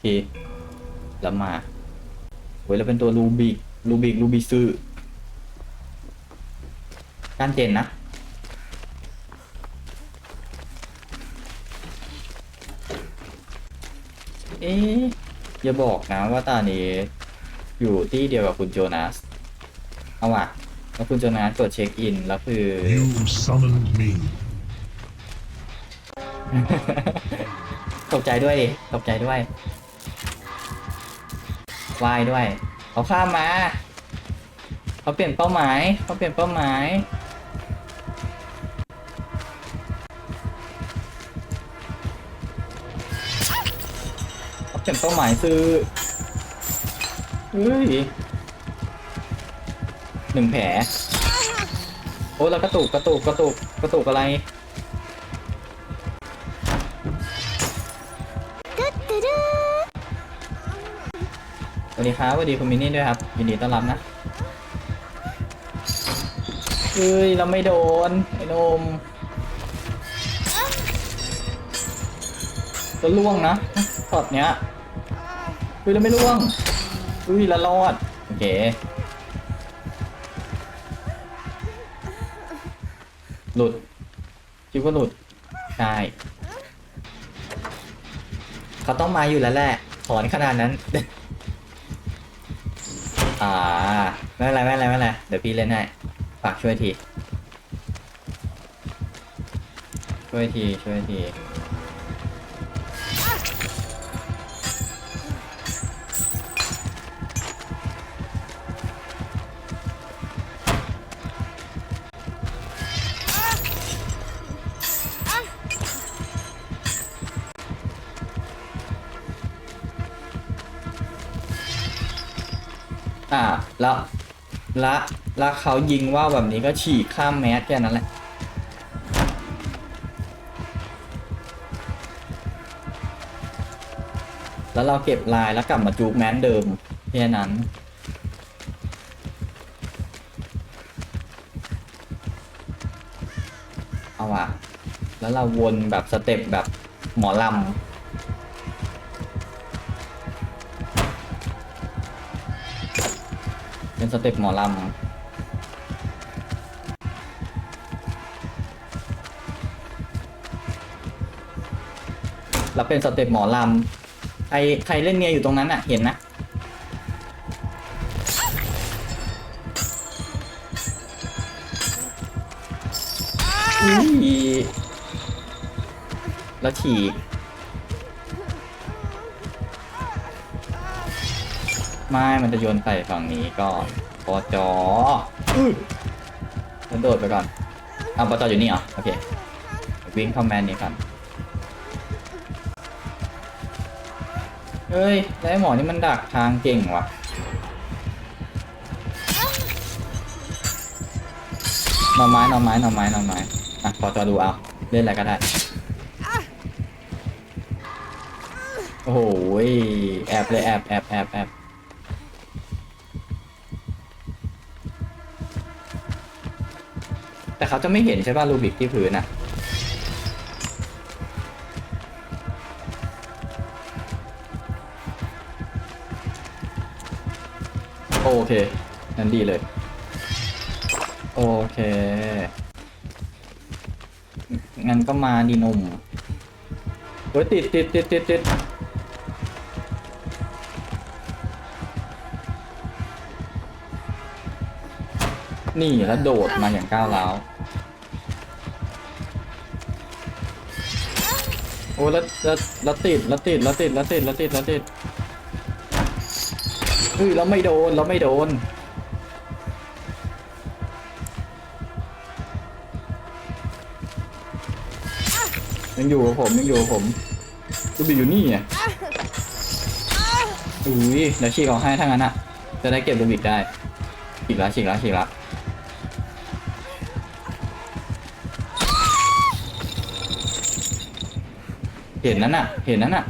เค แล้วมาเว้ยเราเป็นตัวรูบิกรูบิกรูบิซึก้านเจนนะ เอ๊ะอย่าบอกนะว่าตอนนี้อยู่ที่เดียวกับคุณโจนาส เอาว่ะ แล้วคุณโจนาสกดเช็คอิน แล้วคือ You summoned me. ตกใจด้วยดิตกใจด้วย วายด้วย เขาข้ามมา เขาเปลี่ยนเป้าหมาย เขาเปลี่ยนเป้าหมายเขาเปลี่ยนเป้าหมายคือเฮ้ยหนึ่งแผลโอ้แล้วกระตุกกระตุกกระตุกกระตุกอะไร วัสดีครับสวัสดีคุณมินนี่ด้วยครับ ยินดีต้อนรับนะเฮ้ยเราไม่โดน ไอ้นมจะล่วงนะช็อตเนี้ยเฮ้ยเราไม่ล่วงเฮ้ยเรารอด โอเคหลุดคิดว่าหลุดใช่เขาต้องมาอยู่แล้วแหละถอนขนาดนั้น อ่าไม่เป็นไรไม่เป็นไรไม่เป็นไรเดี๋ยวพี่เล่นให้ฝากช่วยที ช่วยทีช่วยที อ่าแล้วละแล้วเขายิงว่าแบบนี้ก็ฉีกข้ามแมสแค่นั้นแหละแล้วเราเก็บลายแล้วกลับมาจูกแมสเดิมแค่นั้นเอาว่ะแล้วเราวนแบบสเต็ปแบบหมอลำ สเต็ปหมอลำแล้วเป็นสเต็ปหมอลำใครใครเล่นเนียอยู่ตรงนั้นอะ เห็นนะแล้วฉี ไม่มันจะโยนใส่ฝั่งนี้ก่อนปอจออื้อแล้วโดดไปก่อนเอาปอจออยู่นี่เหรอ โอเค วิ่งเข้าแมนนี้ก่อนเฮ้ยไอ้หมอนี่มันดักทางเก่งว่ะหน่อไม้หน่อไม้หน่อไม้หน่อไม้อะปอจอดูเอาเล่นอะไรก็ได้ โอ้โหแอบเลยแอบแอบแอบแอบ แต่เขาจะไม่เห็นใช่ป่ะรูบิกที่พื้นอะโอเค นั่นดีเลย โอเค งั้นก็มาดีหนมเฮ้ยติดติดติดติดติด นี่แล้วโดดมาอย่างก้าวร้าวโอ้แล้วแล้วแล้วติดแล้วติดแล้วติดแล้วติดแล้วติดแล้วติดเฮ้ยเราไม่โดนเราไม่โดนยังอยู่กับผมยังอยู่กับผมกูบีอยู่นี่อะอุ้ยเดี๋ยวฉีกออกให้ทั้งนั้นอะ จะได้เก็บลูบิกได้ฉีกแล้วฉีกแล้วฉีกแล้ว เห็นนั้นอะ เห็นนั้นอะ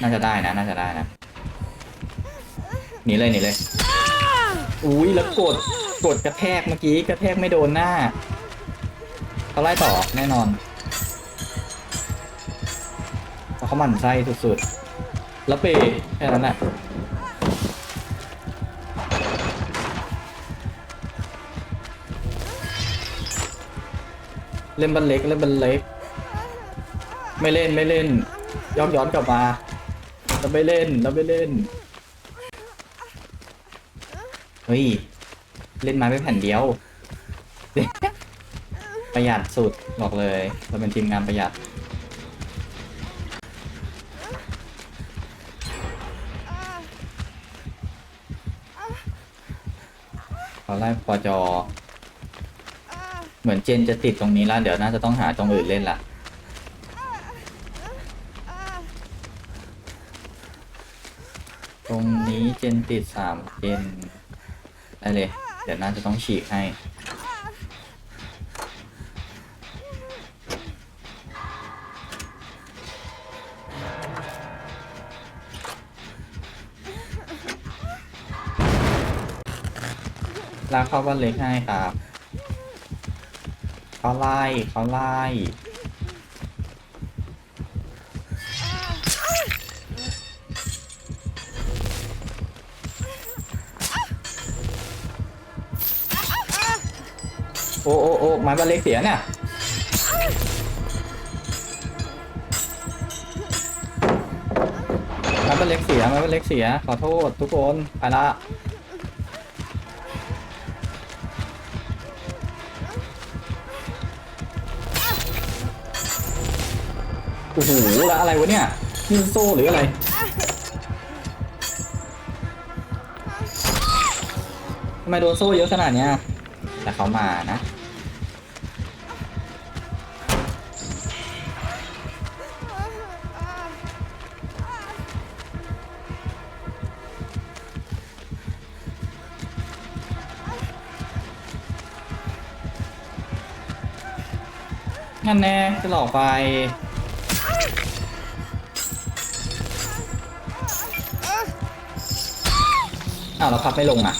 น่าจะได้นะ น่าจะได้นะ หนีเลยหนีเลย อุ้ยแล้วกด กดกระแทกเมื่อกี้กระแทกไม่โดนหน้าเขาไล่ต่อแน่นอนเพราะเขาหมั่นไส้สุดๆ แล้วเปย์แค่นั้นแหละเล่นบันเล็กเล่นบันเล็ก ไม่เล่นไม่เล่นย้อนย้อนกลับมาเราไม่เล่นเราไม่เล่นเฮ้ยเล่นไม้ไปแผ่นเดียว ประหยัดสุดบอกเลย เราเป็นทีมงานประหยัดเขาไล่ปอจอ เหมือนเจนจะติดตรงนี้แล้ว เดี๋ยวน่าจะต้องหาตรงอื่นเล่นละ รงนี้เจนติดสามเจนได้เลย เดี๋ยวน่าจะต้องฉีกให้ ลากเข้าบ้านเล็กให้ครับเขาไล่เขาไล่ โอ้โอ้โอ้ไม้บ้านเล็กเสียเนี่ยไม้บ้านเล็กเสียไม้บ้านเล็กเสีย ขอโทษทุกคนไปละโอ้โหแล้วอะไรวะเนี่ยนี่มันโซ่หรืออะไรทำไมโดนโซ่เยอะขนาดเนี้ยแต่เขามานะ งั้นแน่จะหลอกไป อ้าวเราพับไม่ลงอะ